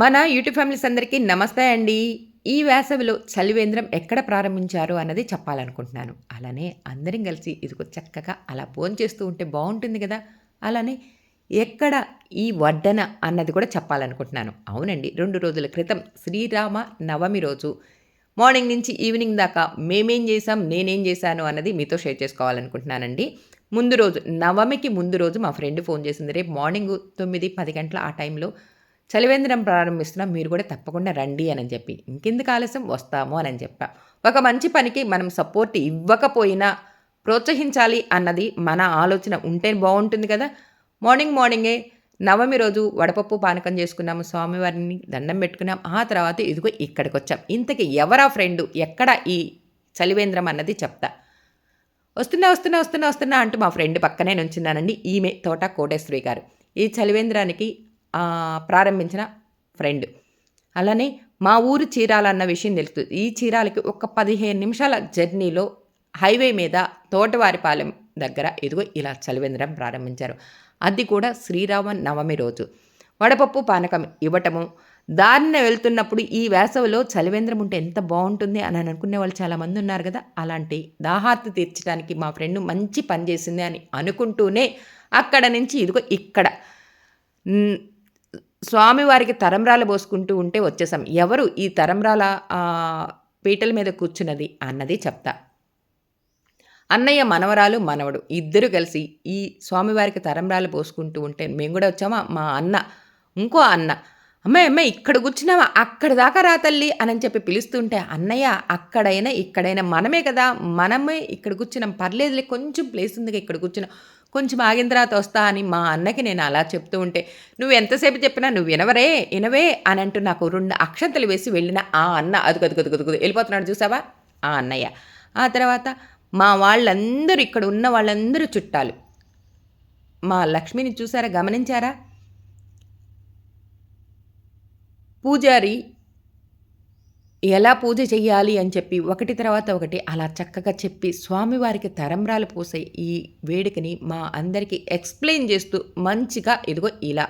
మన YouTube families అందరికీ నమస్తే అండి. ఈ వేసవిలో చలివేంద్రం ఎక్కడ ప్రారంభించారు అన్నది చెప్పాలనుకుంటున్నాను. అలానే అందరం కలిసి ఇదిగో చక్కగా అలా చేస్తూ ఉంటే బాగుంటుంది కదా? అలానే ఎక్కడ ఈ వడ్డన అన్నది కూడా చెప్పాలనుకుంటున్నాను. అవునండి రెండు రోజుల క్రితం శ్రీరామ నవమి రోజు. మార్నింగ్ నుంచి ఈవినింగ్ దాకా మేమేం చేసాం నేనేం చేశాను అన్నది మీతో షేర్ చేసుకోవాలనుకుంటున్నానండి. ముందు రోజు నవమికి ముందు రోజు మా ఫ్రెండ్ ఫోన్ చేసింది. రేపు మార్నింగ్ తొమ్మిది పది గంటల ఆ టైంలో చలివేంద్రం ప్రారంభిస్తున్నాం మీరు కూడా తప్పకుండా రండి అని చెప్పి. ఇంకెందుకు ఆలస్యం? వస్తాము అని చెప్పా. ఒక మంచి పనికి మనం సపోర్ట్ ఇవ్వకపోయినా ప్రోత్సహించాలి అన్నది మన ఆలోచన ఉంటే బాగుంటుంది కదా. మార్నింగ్ మార్నింగే నవమి రోజు వడపప్పు పానకం చేసుకున్నాము స్వామివారిని దండం పెట్టుకున్నాం. ఆ తర్వాత ఇదిగో ఇక్కడికి వచ్చాం ఇంతకీ ఎవరా ఫ్రెండు ఎక్కడ ఈ చలివేంద్రం అన్నది చెప్తా. వస్తున్నా వస్తున్నా వస్తున్నా వస్తున్నా అంటూ మా ఫ్రెండ్ పక్కనే నుంచున్నానండి. ఈమె తోట కోటేశ్వరి గారు. ఈ చలివేంద్రానికి ప్రారంభించిన ఫ్రెండ్. అలానే మా ఊరు చీరాల అన్న విషయం తెలుస్తుంది. ఈ చీరాలకి ఒక పదిహేను నిమిషాల జర్నీలో హైవే మీద తోటవారిపాలెం దగ్గర ఇదిగో ఇలా చలివేంద్రం ప్రారంభించారు. అది కూడా శ్రీరామ నవమి రోజు. వడపప్పు పానకం ఇవ్వటము దారిన వెళ్తున్నప్పుడు ఈ వేసవిలో చలివేంద్రం ఉంటే ఎంత బాగుంటుంది అని అనుకునే వాళ్ళు చాలామంది ఉన్నారు కదా. అలాంటి దాహార్తి తీర్చడానికి మా ఫ్రెండ్ మంచి పని చేసింది అని అనుకుంటూనే అక్కడ నుంచి ఇదిగో ఇక్కడ స్వామివారికి తరంరాలు పోసుకుంటూ ఉంటే వచ్చేసాం. ఎవరు ఈ తరంరాల పీటల మీద కూర్చున్నది అన్నది చెప్తా. అన్నయ్య మనవరాలు మనవడు ఇద్దరు కలిసి ఈ స్వామివారికి తరంరాలు పోసుకుంటూ ఉంటే మేము కూడా వచ్చామా? మా అన్న ఇంకో అన్న అమ్మాయి అమ్మాయి ఇక్కడ కూర్చున్నావా? అక్కడ దాకా రా తల్లి అని చెప్పి పిలుస్తుంటే అన్నయ్య అక్కడైనా ఇక్కడైనా మనమే కదా మనమే ఇక్కడ కూర్చున్నాం. పర్లేదులే కొంచెం ప్లేస్ ఉందిగా ఇక్కడ కూర్చున్నాం. కొంచెం ఆగిన తర్వాత వస్తా అని మా అన్నకి నేను అలా చెప్తూ ఉంటే నువ్వు ఎంతసేపు చెప్పినా నువ్వు వినవరే వినవే అని అంటూ నాకు రెండు అక్షంతలు వేసి వెళ్ళిన ఆ అన్న అది కదు కదు కదు వెళ్ళిపోతున్నాడు చూసావా? ఆ అన్నయ్య. ఆ తర్వాత మా వాళ్ళందరూ ఇక్కడ ఉన్న వాళ్ళందరూ చుట్టాలు. మా లక్ష్మిని చూసారా? గమనించారా? పూజారి ఎలా పూజ చెయ్యాలి అని చెప్పి ఒకటి తర్వాత ఒకటి అలా చక్కగా చెప్పి స్వామివారికి తరంబ్రాలు పోసే ఈ వేడుకని మా అందరికీ ఎక్స్ప్లెయిన్ చేస్తూ మంచిగా ఇదిగో ఇలా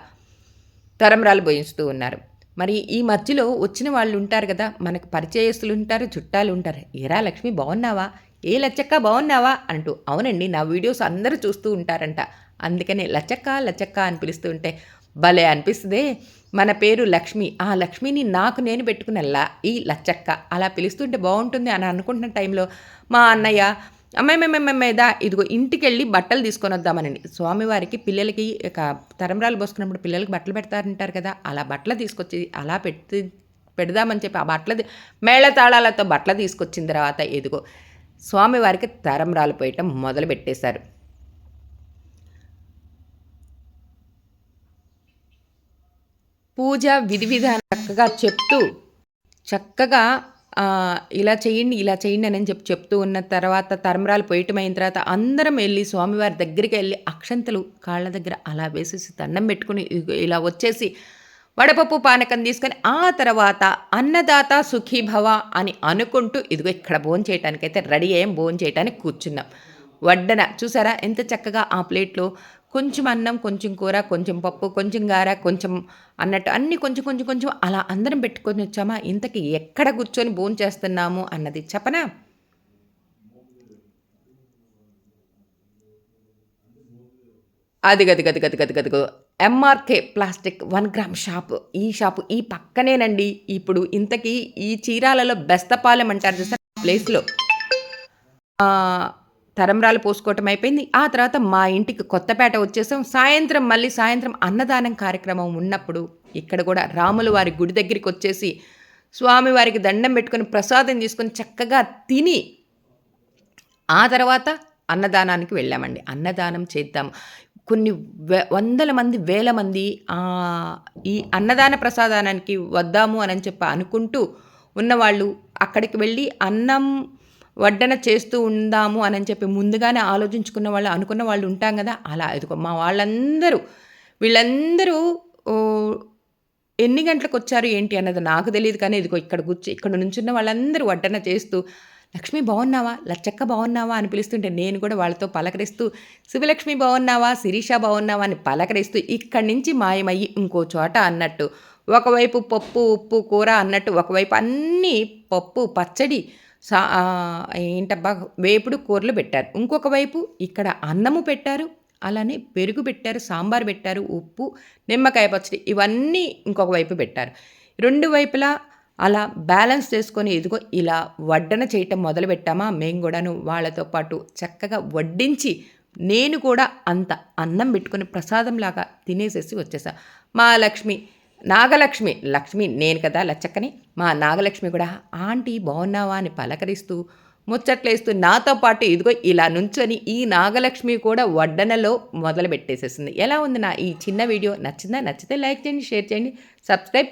తరంబ్రాలు పోయిస్తూ ఉన్నారు. మరి ఈ మధ్యలో వచ్చిన వాళ్ళు ఉంటారు కదా మనకు పరిచయస్తులు ఉంటారు చుట్టాలు ఉంటారు. ఏరా లక్ష్మి బాగున్నావా? ఏ లచ్చక్క బాగున్నావా? అంటూ అవునండి నా వీడియోస్ అందరూ చూస్తూ ఉంటారంట. అందుకనే లచక్క లచక్క అని పిలుస్తుంటే భలే అనిపిస్తుంది. మన పేరు లక్ష్మి. ఆ లక్ష్మిని నాకు నేను పెట్టుకున్నల్లా ఈ లచ్చక్క అలా పిలుస్తుంటే బాగుంటుంది అని అనుకుంటున్న టైంలో మా అన్నయ్య అమ్మాయిదా ఇదిగో ఇంటికి వెళ్ళి బట్టలు తీసుకొని వద్దామనండి స్వామివారికి పిల్లలకి తరంరాలు పోసుకున్నప్పుడు పిల్లలకి బట్టలు పెడతారంటారు కదా అలా బట్టలు తీసుకొచ్చి అలా పెట్టి పెడదామని చెప్పి ఆ బట్టలు మేళతాళాలతో బట్టలు తీసుకొచ్చిన తర్వాత ఎదుగో స్వామివారికి తరంరాలు పోయటం మొదలు పెట్టేశారు పూజ విధి విధానం చక్కగా చెప్తూ చక్కగా ఇలా చేయండి ఇలా చేయండి అని చెప్పి చెప్తూ ఉన్న తర్వాత తరమరాలు అయిన తర్వాత అందరం వెళ్ళి స్వామివారి దగ్గరికి వెళ్ళి అక్షంతలు కాళ్ళ దగ్గర అలా వేసేసి దండం పెట్టుకుని ఇలా వచ్చేసి వడపప్పు పానకం తీసుకొని ఆ తర్వాత అన్నదాత సుఖీభవ అని అనుకుంటూ ఇదిగో ఇక్కడ భోజనం చేయటానికైతే రెడీ అయ్యాం భోజనం చేయడానికి కూర్చున్నాం. వడ్డన చూసారా ఎంత చక్కగా ఆ ప్లేట్లో కొంచెం అన్నం కొంచెం కూర కొంచెం పప్పు కొంచెం గార కొంచెం అన్నట్టు అన్నీ కొంచెం కొంచెం కొంచెం అలా అందరం పెట్టుకొని వచ్చామా? ఇంతకి ఎక్కడ కూర్చొని భోజనం చేస్తున్నాము అన్నది చెప్పనా? అది గది గది గది గది గది MRK plastic one gram shop ఈ షాపు ఈ పక్కనేనండి. ఇప్పుడు ఇంతకీ ఈ చీరాలలో బెస్తపాలెం అంటారు చూసారు? ప్లేస్లో తరంరాలు పోసుకోవటం అయిపోయింది. ఆ తర్వాత మా ఇంటికి కొత్తపేట వచ్చేసాం. సాయంత్రం మళ్ళీ సాయంత్రం అన్నదానం కార్యక్రమం ఉన్నప్పుడు ఇక్కడ కూడా రాముల వారి గుడి దగ్గరికి వచ్చేసి స్వామివారికి దండం పెట్టుకొని ప్రసాదం తీసుకొని చక్కగా తిని ఆ తర్వాత అన్నదానానికి వెళ్ళామండి. అన్నదానం చేద్దాం. కొన్ని వందల మంది వేల మంది ఈ అన్నదాన ప్రసాదానానికి వద్దాము అని చెప్పి అనుకుంటూ ఉన్నవాళ్ళు అక్కడికి వెళ్ళి అన్నం వడ్డన చేస్తూ ఉందాము అని చెప్పి ముందుగానే ఆలోచించుకున్న వాళ్ళు అనుకున్న వాళ్ళు ఉంటాం కదా. అలా ఎదుకో మా వాళ్ళందరూ వీళ్ళందరూ ఎన్ని గంటలకు వచ్చారు ఏంటి అన్నది నాకు తెలియదు కానీ ఇదిగో ఇక్కడ కూర్చో ఇక్కడ నుంచున్న వాళ్ళందరూ వడ్డన చేస్తూ లక్ష్మి బాగున్నావా లచ్చక్క బాగున్నావా అని పిలుస్తుంటే నేను కూడా వాళ్ళతో పలకరిస్తూ శివలక్ష్మి బాగున్నావా శిరీష బాగున్నావా అని పలకరిస్తూ ఇక్కడి నుంచి మాయమయ్యి ఇంకో చోట అన్నట్టు ఒకవైపు పప్పు ఉప్పు కూర అన్నట్టు ఒకవైపు అన్నీ పప్పు పచ్చడి సా ఏంటబ్బా వేపుడు కూరలు పెట్టారు. ఇంకొక వైపు ఇక్కడ అన్నము పెట్టారు అలానే పెరుగు పెట్టారు సాంబార్ పెట్టారు ఉప్పు నిమ్మకాయ పచ్చడి ఇవన్నీ ఇంకొక వైపు పెట్టారు. రెండు వైపులా అలా బ్యాలెన్స్ చేసుకొని ఎదుగో ఇలా వడ్డన చేయటం మొదలు పెట్టామా? మేము కూడాను వాళ్ళతో పాటు చక్కగా వడ్డించి నేను కూడా అంత అన్నం పెట్టుకొని ప్రసాదంలాగా తినేసేసి వచ్చేసా. మా లక్ష్మి నాగలక్ష్మి లక్ష్మి నేను కదా లచ్చక్కని. మా నాగలక్ష్మి కూడా ఆంటీ బాగున్నావా అని పలకరిస్తూ ముచ్చట్లేస్తూ నాతో పాటు ఇదిగో ఇలా నుంచొని ఈ నాగలక్ష్మి కూడా వడ్డనలో మొదలు పెట్టేసేసింది ఎలా ఉంది నా ఈ చిన్న వీడియో? నచ్చిందా? నచ్చితే లైక్ చేయండి షేర్ చేయండి సబ్స్క్రైబ్